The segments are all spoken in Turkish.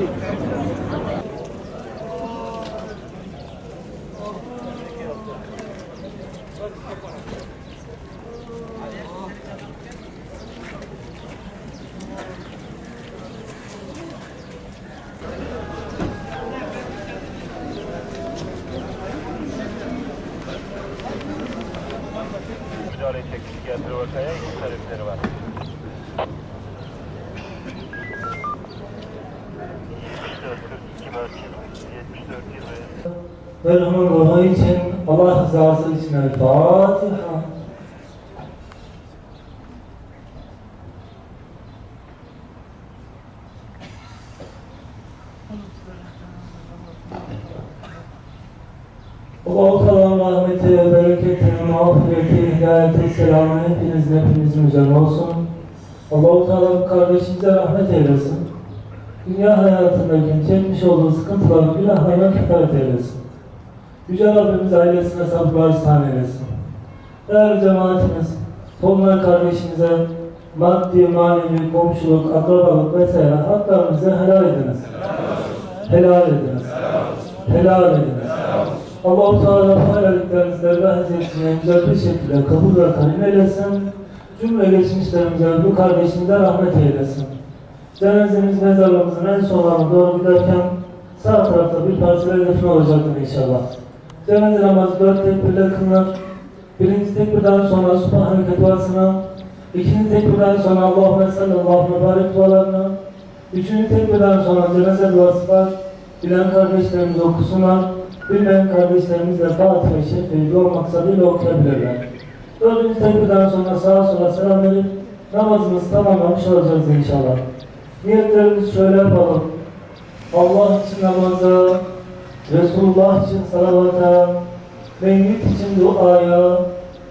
Ticaret teknik yatırı ortaya, tarifleri var. 42 merkez, 74, 20. ve onun ruhu için Allah rızası için El Fatiha. Allah-u Teala'nın rahmeti, bereketi, mağfireti, hidayeti, selamı hepinizin hepimizin üzerine olsun. Allah-u Teala kardeşimize rahmet eylesin. Dünya hayatındaki çekmiş olduğu sıkıntıların günahlarına kefaret eylesin. Yüce Rabbimiz ailesine sabırlar ihsan eylesin. Değerli cemaatimiz, Tonlar kardeşimize maddi, manevi, komşuluk, akrabalık vesaire haklarınızı helal ediniz. Helal ediniz. Helal ediniz. Allah-u Teala bu helalliklerinizle ve hazinesine güzel bir şekilde kabul ve kabul eylesin. Cümle geçmişlerimize bu kardeşimize rahmet eylesin. Cenazemiz mezarlığımızın en sonlarına doğru giderken sağ tarafta bir parsel defne olacaktır inşallah. Cenaze namazı dört tekbirle kılınır. Birinci tekbirden sonra Subhaneke duasını, ikinci tekbirden sonra Allahümme sallallahu mübarek dualarını, üçüncü tekbirden sonra cenaze duası var. Bilen kardeşlerimiz okusunlar. Bilmeyen kardeşlerimiz de Fatiha-i Şerife'yi dua maksadıyla okuyabilirler. Dördüncü tekbirden sonra sağa sola selam verip namazımızı tamamlamış olacağız inşallah. Niyetlerimizi şöyle yapalım. Allah için namaza, Resulullah için salavata, Meyyit için duaya,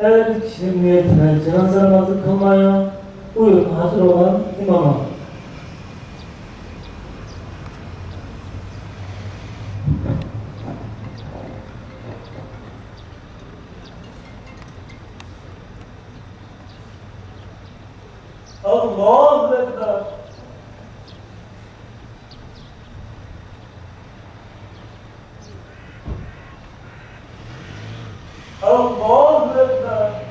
her kişinin niyetine cenaze namazı kılmaya, buyurun hazır olan imama. Allahu Ekber. Allahu Ekber.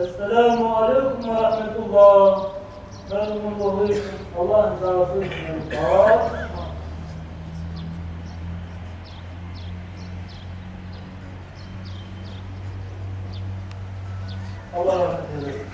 Esselamu Aleyküm ve Rahmetullah. Memnun için Allah için. Fatiha. Allah rahmet eylesin.